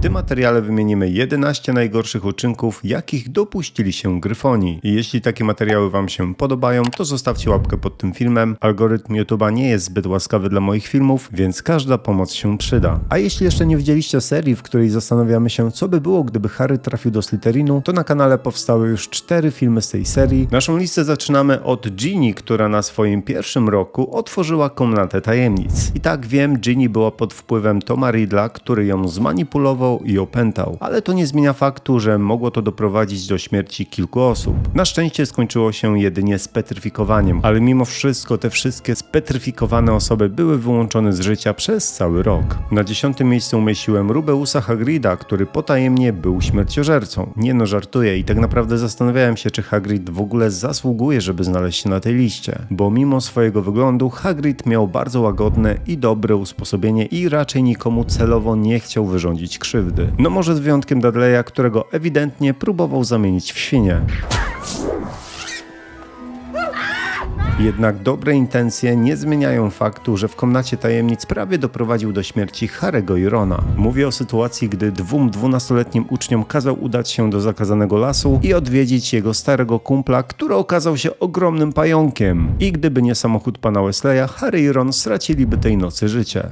tym materiale wymienimy 11 najgorszych uczynków, jakich dopuścili się Gryfoni. I jeśli takie materiały Wam się podobają, to zostawcie łapkę pod tym filmem. Algorytm YouTube'a nie jest zbyt łaskawy dla moich filmów, więc każda pomoc się przyda. A jeśli jeszcze nie widzieliście serii, w której zastanawiamy się, co by było, gdyby Harry trafił do Slytherinu, to na kanale powstały już cztery filmy z tej serii. Naszą listę zaczynamy od Ginny, która na swoim pierwszym roku otworzyła komnatę tajemnic. I tak wiem, Ginny była pod wpływem Toma Riddla, który ją zmanipulował i opętał. Ale to nie zmienia faktu, że mogło to doprowadzić do śmierci kilku osób. Na szczęście skończyło się jedynie spetryfikowaniem, ale mimo wszystko te wszystkie spetryfikowane osoby były wyłączone z życia przez cały rok. Na dziesiątym miejscu umieściłem Rubeusa Hagrida, który potajemnie był śmierciożercą. Nie no, żartuję i tak naprawdę zastanawiałem się, czy Hagrid w ogóle zasługuje, żeby znaleźć się na tej liście, bo mimo swojego wyglądu Hagrid miał bardzo łagodne i dobre usposobienie i raczej nikomu celowo nie chciał wyrządzić krzywdy. No może z wyjątkiem Dudleya, którego ewidentnie próbował zamienić w świnię. Jednak dobre intencje nie zmieniają faktu, że w komnacie tajemnic prawie doprowadził do śmierci Harego i Rona. Mówię o sytuacji, gdy dwóm dwunastoletnim uczniom kazał udać się do zakazanego lasu i odwiedzić jego starego kumpla, który okazał się ogromnym pająkiem. I gdyby nie samochód pana Wesleya, Harry i Ron straciliby tej nocy życie.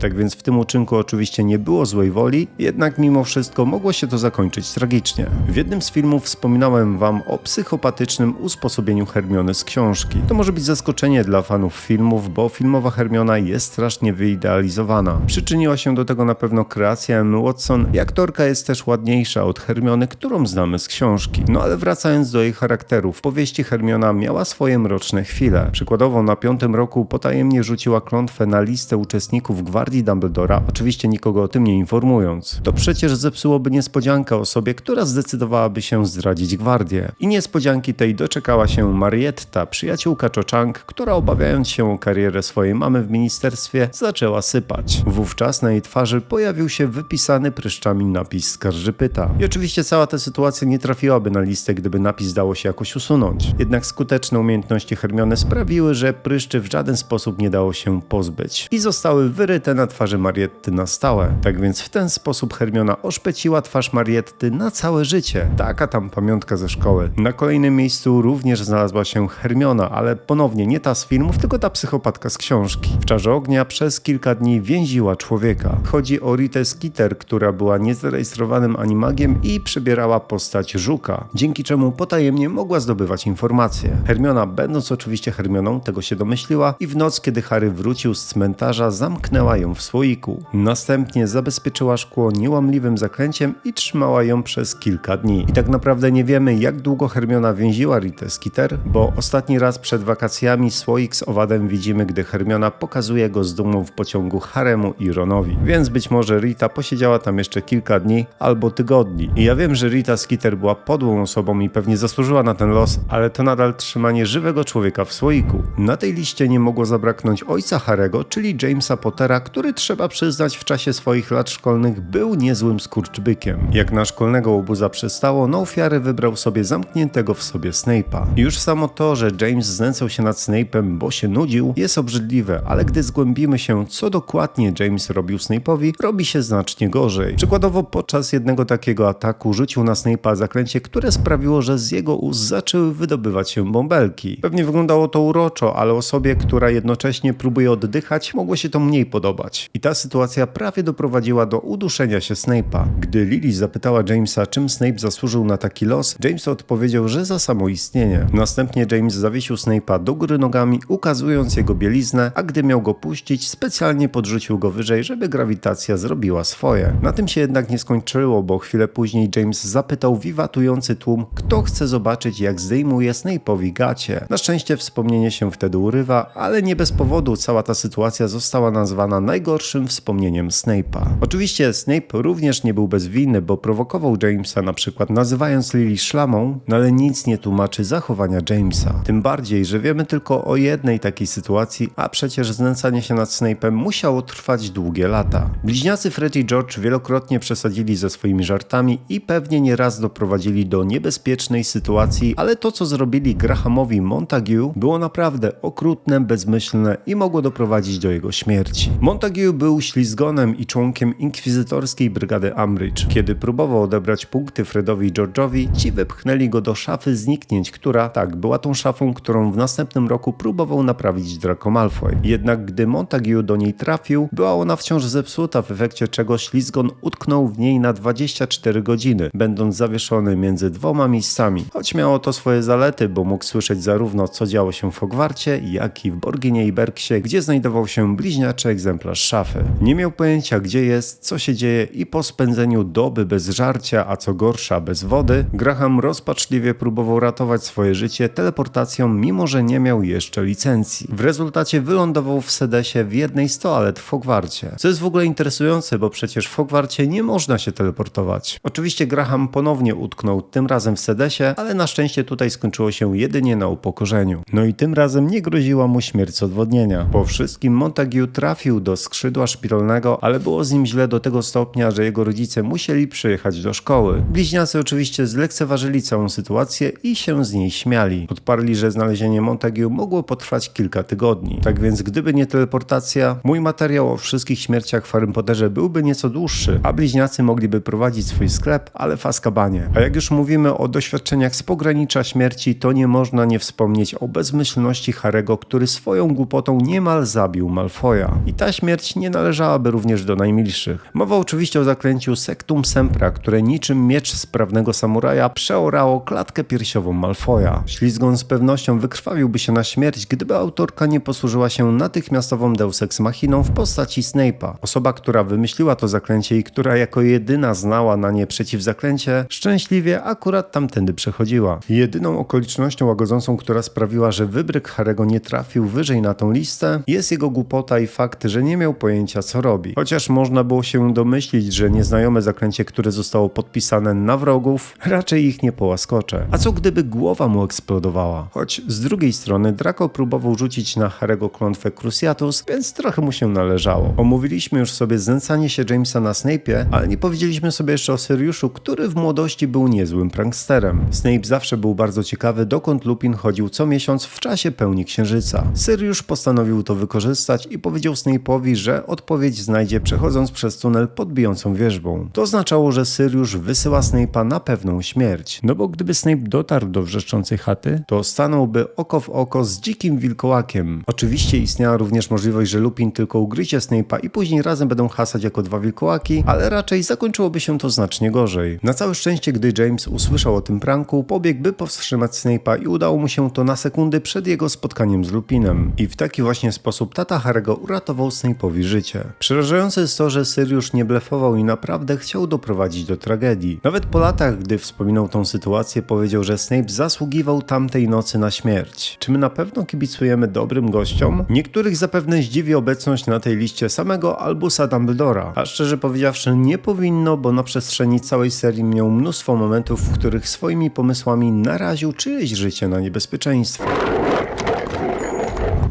Tak więc w tym uczynku oczywiście nie było złej woli, jednak mimo wszystko mogło się to zakończyć tragicznie. W jednym z filmów wspominałem wam o psychopatycznym usposobieniu Hermiony z książki. To może być zaskoczenie dla fanów filmów, bo filmowa Hermiona jest strasznie wyidealizowana. Przyczyniła się do tego na pewno kreacja Emmy Watson i aktorka jest też ładniejsza od Hermiony, którą znamy z książki. No ale wracając do jej charakteru, w powieści Hermiona miała swoje mroczne chwile. Przykładowo na piątym roku potajemnie rzuciła klątwę na listę uczestników gwardii Dumbledora, oczywiście nikogo o tym nie informując. To przecież zepsułoby niespodziankę osobie, która zdecydowałaby się zdradzić gwardię. I niespodzianki tej doczekała się Marietta, przyjaciółka Cho Chang, która obawiając się o karierę swojej mamy w ministerstwie, zaczęła sypać. Wówczas na jej twarzy pojawił się wypisany pryszczami napis skarżypyta. I oczywiście cała ta sytuacja nie trafiłaby na listę, gdyby napis dało się jakoś usunąć. Jednak skuteczne umiejętności Hermiony sprawiły, że pryszczy w żaden sposób nie dało się pozbyć. I zostały wyryte na twarzy Marietty na stałe. Tak więc w ten sposób Hermiona oszpeciła twarz Marietty na całe życie. Taka tam pamiątka ze szkoły. Na kolejnym miejscu również znalazła się Hermiona, ale ponownie nie ta z filmów, tylko ta psychopatka z książki. W czarze ognia przez kilka dni więziła człowieka. Chodzi o Ritę Skeeter, która była niezarejestrowanym animagiem i przybierała postać żuka, dzięki czemu potajemnie mogła zdobywać informacje. Hermiona, będąc oczywiście Hermioną, tego się domyśliła i w noc, kiedy Harry wrócił z cmentarza, zamknęła ją w słoiku. Następnie zabezpieczyła szkło niełamliwym zaklęciem i trzymała ją przez kilka dni. I tak naprawdę nie wiemy, jak długo Hermiona więziła Ritę Skeeter, bo ostatni raz przed wakacjami słoik z owadem widzimy, gdy Hermiona pokazuje go z dumą w pociągu Haremu i Ronowi. Więc być może Rita posiedziała tam jeszcze kilka dni albo tygodni. I ja wiem, że Rita Skeeter była podłą osobą i pewnie zasłużyła na ten los, ale to nadal trzymanie żywego człowieka w słoiku. Na tej liście nie mogło zabraknąć ojca Harego, czyli Jamesa Pottera, który trzeba przyznać w czasie swoich lat szkolnych był niezłym skurczbykiem. Jak na szkolnego łobuza przystało, na ofiarę wybrał sobie zamkniętego w sobie Snape'a. Już samo to, że James znęcał się nad Snape'em, bo się nudził, jest obrzydliwe, ale gdy zgłębimy się, co dokładnie James robił Snape'owi, robi się znacznie gorzej. Przykładowo podczas jednego takiego ataku rzucił na Snape'a zaklęcie, które sprawiło, że z jego ust zaczęły wydobywać się bąbelki. Pewnie wyglądało to uroczo, ale osobie, która jednocześnie próbuje oddychać, mogło się to mniej podobać. I ta sytuacja prawie doprowadziła do uduszenia się Snape'a. Gdy Lily zapytała Jamesa, czym Snape zasłużył na taki los, James odpowiedział, że za samoistnienie. Następnie James zawiesił Snape'a do góry nogami, ukazując jego bieliznę, a gdy miał go puścić, specjalnie podrzucił go wyżej, żeby grawitacja zrobiła swoje. Na tym się jednak nie skończyło, bo chwilę później James zapytał wiwatujący tłum, kto chce zobaczyć, jak zdejmuje Snape'owi gacie. Na szczęście wspomnienie się wtedy urywa, ale nie bez powodu cała ta sytuacja została nazwana najgorszym wspomnieniem Snape'a. Oczywiście Snape również nie był bezwinny, bo prowokował Jamesa na przykład nazywając Lily szlamą, no ale nic nie tłumaczy zachowania Jamesa. Tym bardziej, że wiemy tylko o jednej takiej sytuacji, a przecież znęcanie się nad Snape'em musiało trwać długie lata. Bliźniacy Fred i George wielokrotnie przesadzili ze swoimi żartami i pewnie nieraz doprowadzili do niebezpiecznej sytuacji, ale to co zrobili Grahamowi Montague było naprawdę okrutne, bezmyślne i mogło doprowadzić do jego śmierci. Montague Montague był ślizgonem i członkiem inkwizytorskiej brygady Ambridge. Kiedy próbował odebrać punkty Fredowi i George'owi, ci wepchnęli go do szafy zniknięć, która, tak, była tą szafą, którą w następnym roku próbował naprawić Draco Malfoy. Jednak gdy Montague do niej trafił, była ona wciąż zepsuta, w efekcie czego ślizgon utknął w niej na 24 godziny, będąc zawieszony między dwoma miejscami. Choć miało to swoje zalety, bo mógł słyszeć zarówno co działo się w Hogwarcie, jak i w Borginie i Berksie, gdzie znajdował się bliźniaczy egzemplarz szafy. Nie miał pojęcia gdzie jest, co się dzieje i po spędzeniu doby bez żarcia, a co gorsza bez wody, Graham rozpaczliwie próbował ratować swoje życie teleportacją, mimo że nie miał jeszcze licencji. W rezultacie wylądował w Sedesie w jednej z toalet w Hogwarcie. Co jest w ogóle interesujące, bo przecież w Hogwarcie nie można się teleportować. Oczywiście Graham ponownie utknął, tym razem w Sedesie, ale na szczęście tutaj skończyło się jedynie na upokorzeniu. No i tym razem nie groziła mu śmierć odwodnienia. Po wszystkim Montague trafił do skrzydła szpitalnego, ale było z nim źle do tego stopnia, że jego rodzice musieli przyjechać do szkoły. Bliźniacy oczywiście zlekceważyli całą sytuację i się z niej śmiali. Odparli, że znalezienie Montague mogło potrwać kilka tygodni. Tak więc gdyby nie teleportacja, mój materiał o wszystkich śmierciach w Harry Potterze byłby nieco dłuższy, a bliźniacy mogliby prowadzić swój sklep, ale w Azkabanie. A jak już mówimy o doświadczeniach z pogranicza śmierci, to nie można nie wspomnieć o bezmyślności Harego, który swoją głupotą niemal zabił Malfoja. I ta śmierć nie należałaby również do najmilszych. Mowa oczywiście o zaklęciu Sectum Sempra, które niczym miecz sprawnego samuraja przeorało klatkę piersiową Malfoja. Ślizgon z pewnością wykrwawiłby się na śmierć, gdyby autorka nie posłużyła się natychmiastową Deus Ex Machiną w postaci Snape'a. Osoba, która wymyśliła to zaklęcie i która jako jedyna znała na nie przeciwzaklęcie, szczęśliwie akurat tamtędy przechodziła. Jedyną okolicznością łagodzącą, która sprawiła, że wybryk Harego nie trafił wyżej na tą listę, jest jego głupota i fakt, że nie miał pojęcia co robi. Chociaż można było się domyślić, że nieznajome zaklęcie, które zostało podpisane na wrogów, raczej ich nie połaskocze. A co gdyby głowa mu eksplodowała? Choć z drugiej strony Draco próbował rzucić na Harego klątwę Cruciatus, więc trochę mu się należało. Omówiliśmy już sobie znęcanie się Jamesa na Snape'ie, ale nie powiedzieliśmy sobie jeszcze o Syriuszu, który w młodości był niezłym pranksterem. Snape zawsze był bardzo ciekawy, dokąd Lupin chodził co miesiąc w czasie pełni księżyca. Syriusz postanowił to wykorzystać i powiedział Snape'owi, że odpowiedź znajdzie przechodząc przez tunel pod bijącą wierzbą. To oznaczało, że Syriusz wysyła Snape'a na pewną śmierć. No bo gdyby Snape dotarł do wrzeszczącej chaty, to stanąłby oko w oko z dzikim wilkołakiem. Oczywiście istniała również możliwość, że Lupin tylko ugryzie Snape'a i później razem będą hasać jako dwa wilkołaki, ale raczej zakończyłoby się to znacznie gorzej. Na całe szczęście, gdy James usłyszał o tym pranku, pobiegł by powstrzymać Snape'a i udało mu się to na sekundy przed jego spotkaniem z Lupinem. I w taki właśnie sposób tata Harry'ego uratował Snape'owi życie. Przerażające jest to, że Sirius nie blefował i naprawdę chciał doprowadzić do tragedii. Nawet po latach, gdy wspominał tą sytuację, powiedział, że Snape zasługiwał tamtej nocy na śmierć. Czy my na pewno kibicujemy dobrym gościom? Niektórych zapewne zdziwi obecność na tej liście samego Albusa Dumbledora, a szczerze powiedziawszy nie powinno, bo na przestrzeni całej serii miał mnóstwo momentów, w których swoimi pomysłami naraził czyjeś życie na niebezpieczeństwo.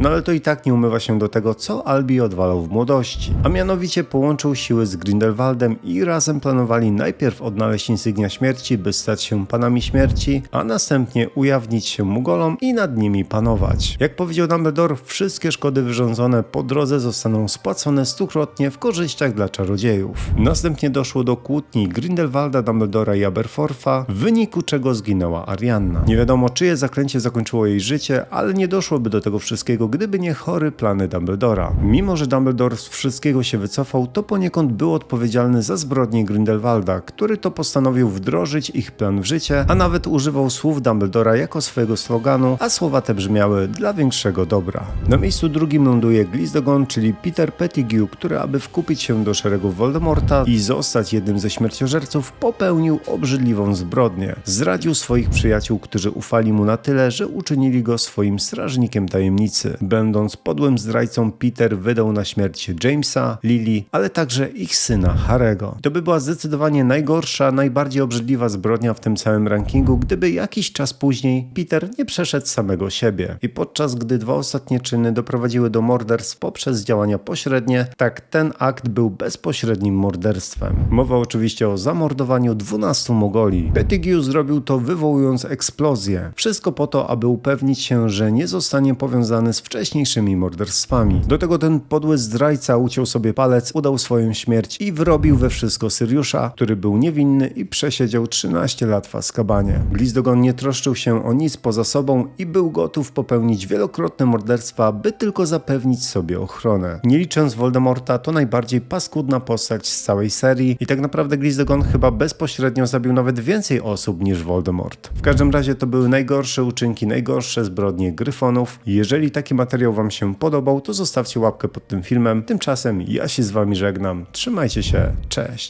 No ale to i tak nie umywa się do tego, co Albi odwalał w młodości. A mianowicie połączył siły z Grindelwaldem i razem planowali najpierw odnaleźć insygnia śmierci, by stać się panami śmierci, a następnie ujawnić się Mugolom i nad nimi panować. Jak powiedział Dumbledore, wszystkie szkody wyrządzone po drodze zostaną spłacone stukrotnie w korzyściach dla czarodziejów. Następnie doszło do kłótni Grindelwalda, Dumbledora i Aberforfa, w wyniku czego zginęła Arianna. Nie wiadomo czyje zaklęcie zakończyło jej życie, ale nie doszłoby do tego wszystkiego, gdyby nie chory plany Dumbledora. Mimo, że Dumbledore z wszystkiego się wycofał, to poniekąd był odpowiedzialny za zbrodnie Grindelwalda, który to postanowił wdrożyć ich plan w życie, a nawet używał słów Dumbledora jako swojego sloganu, a słowa te brzmiały dla większego dobra. Na miejscu drugim ląduje Glizdogon, czyli Peter Pettigrew, który aby wkupić się do szeregów Voldemorta i zostać jednym ze śmierciożerców, popełnił obrzydliwą zbrodnię. Zdradził swoich przyjaciół, którzy ufali mu na tyle, że uczynili go swoim strażnikiem tajemnicy. Będąc podłym zdrajcą, Peter wydał na śmierć Jamesa, Lily, ale także ich syna Harego. To by była zdecydowanie najgorsza, najbardziej obrzydliwa zbrodnia w tym całym rankingu, gdyby jakiś czas później Peter nie przeszedł samego siebie. I podczas gdy dwa ostatnie czyny doprowadziły do morderstw poprzez działania pośrednie, tak ten akt był bezpośrednim morderstwem. Mowa oczywiście o zamordowaniu 12 Mogoli. Pettigrew zrobił to wywołując eksplozję. Wszystko po to, aby upewnić się, że nie zostanie powiązany z wcześniejszymi morderstwami. Do tego ten podły zdrajca uciął sobie palec, udał swoją śmierć i wyrobił we wszystko Syriusza, który był niewinny i przesiedział 13 lat w Azkabanie. Glizdogon nie troszczył się o nic poza sobą i był gotów popełnić wielokrotne morderstwa, by tylko zapewnić sobie ochronę. Nie licząc Voldemorta, to najbardziej paskudna postać z całej serii i tak naprawdę Glizdogon chyba bezpośrednio zabił nawet więcej osób niż Voldemort. W każdym razie to były najgorsze uczynki, najgorsze zbrodnie Gryfonów. Jeżeli taki materiał Wam się podobał, to zostawcie łapkę pod tym filmem. Tymczasem ja się z Wami żegnam. Trzymajcie się, cześć.